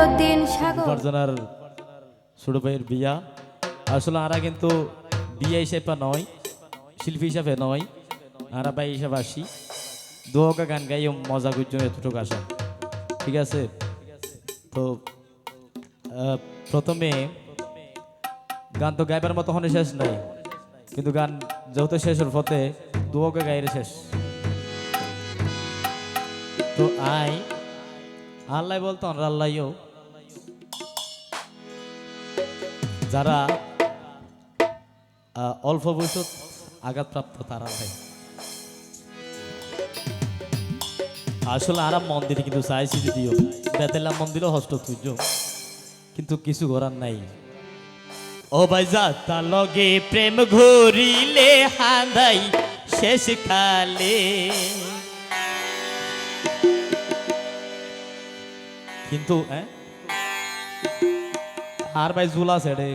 মইনুদ্দিন সাগর। ছোট ভাইয়ের বিয়া। আসলে আরা কিন্তু বিয়ে হিসেবে নয়, শিল্পী হিসাবে নয় আরা ভাই হিসাবে আসি। দোহকা গান গাই মজা করছ, এতটুকু আসা ঠিক আছে? তো প্রথমে গান তো গাইবার মতো হনে শেষ নাই, কিন্তু গান যেহেতু শেষের পথে দোহকা গাইরে শেষ। তো আই আল্লাহ বলতো আল্লাহও যারা অল্প বয়সত আঘাতপ্রাপ্ত তারা ভাই আসলে আরাম মন্দিরে কিন্তু চাইছি যদিও বেতেলাম মন্দিরও হস্ত তুজ কিন্তু কিছু করার নাই। ও ভাই যা তা লগে প্রেম ঘুরিলে হাঁদাই শেষ কালে। কিন্তু হ্যাঁ? আর ভাই জুলা ছেড়ে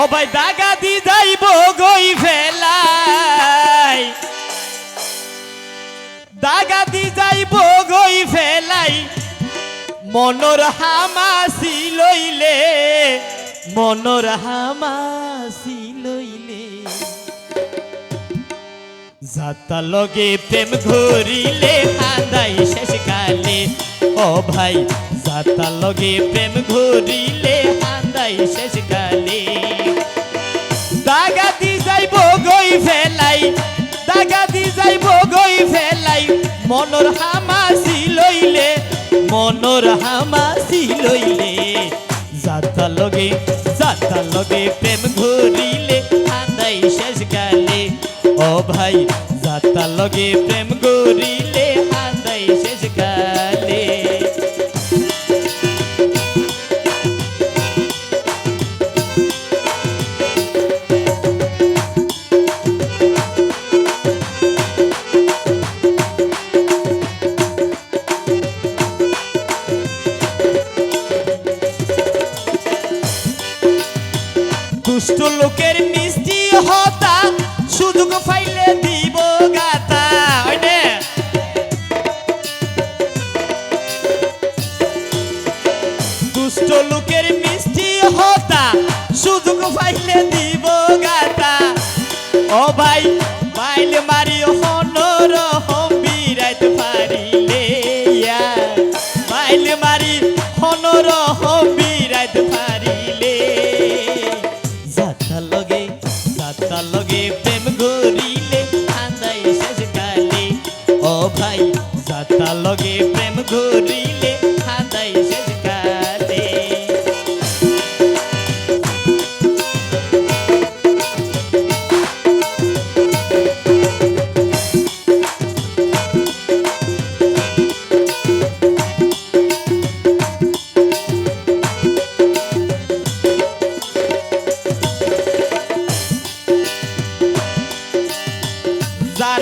ও ভাই দাগা দি যাইব গই ফেলাই। দাগা দি যাইব গই ফেলাই। মনর হামাসি লইলে, মনর হামাসি লইলে। যাতা লগে প্রেম ঘুরিলে হাঁদাই শেষ কালে ও ভাই যাতা লগে প্রেম ঘুরিলে হাঁদাই শেষ কালে দাগা যাইব গই ফেলাই দাগা দি যাইব গই ফেলাই। মনর হামাসি লইলে, মনর হামাসি লইলে। যাতা লগে যাতা লগে প্রেম ঘুরিলে হাঁদাই শেষ কালে ও ভাই, যাতা লগে প্রেম ঘুরিলে পাইলে দিব গাতা ও ভাই, বাইল মারি হনর হম বিরাট পারিলে। বাইল মারি হনর হম বিরাট পারিলে। যাত্রা লগে যাত্রা লগে প্রেম গরিলে আন্দাই শেষ ও ভাই, যাত্রা লগে প্রেম গরিলে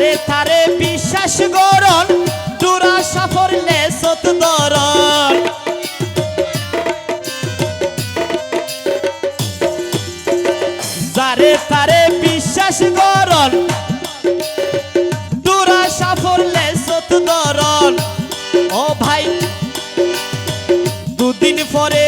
যারে তারে বিশ্বাস গরণ দুরা সাফরলে সত দরণ যারে তারে বিশ্বাস গরণ দুরা সাফরলে সত দরণ ও ভাই, দুদিন পরে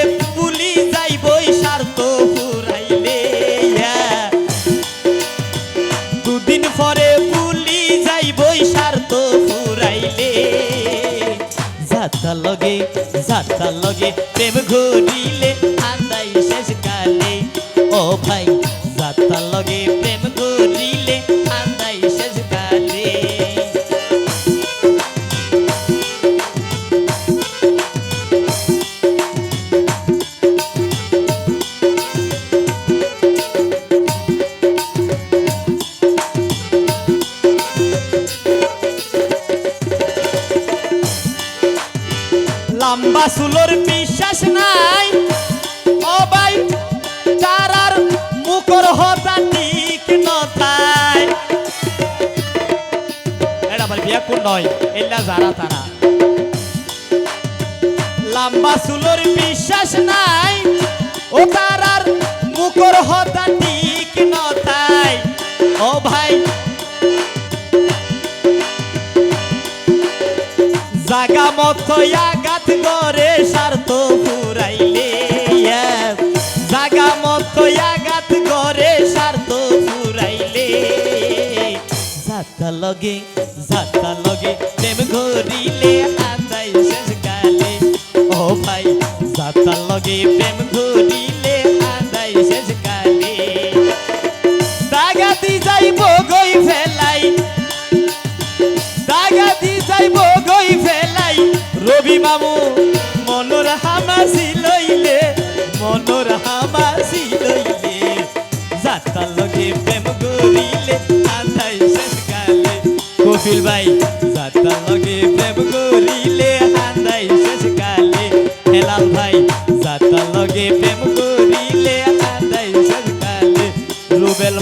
যাত্রা লগে প্রেম ঘুরিলে আন্দাই শেষ কালে ও ভাই যাত্রা লগে প্রেম ঘুরিলে আন্দাই লম্বা সুলোর বিশ্বাস নাই। ও ভাই, তারার মুখর হতা ঠিক নতাই। এটা আবার বিয়া কোন নয়? এলা যারা তারা। লম্বা সুলোর বিশ্বাস নাই। ও তারার মুখর হতা ঠিক নতাই। ও ভাই, জাগা মতো করে স্বার্থ ফুরাইলে জাগা মতো আঘাত করে স্বার্থ ফুরাইলে। যাতা লগে যাতা লগে প্রেম ঘুরিলে আদাই শেষ গালে। ও ভাই যাতা লগে প্রেম ঘুরিলে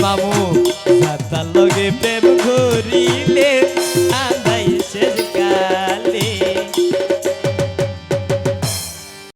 মামু যাতা লগে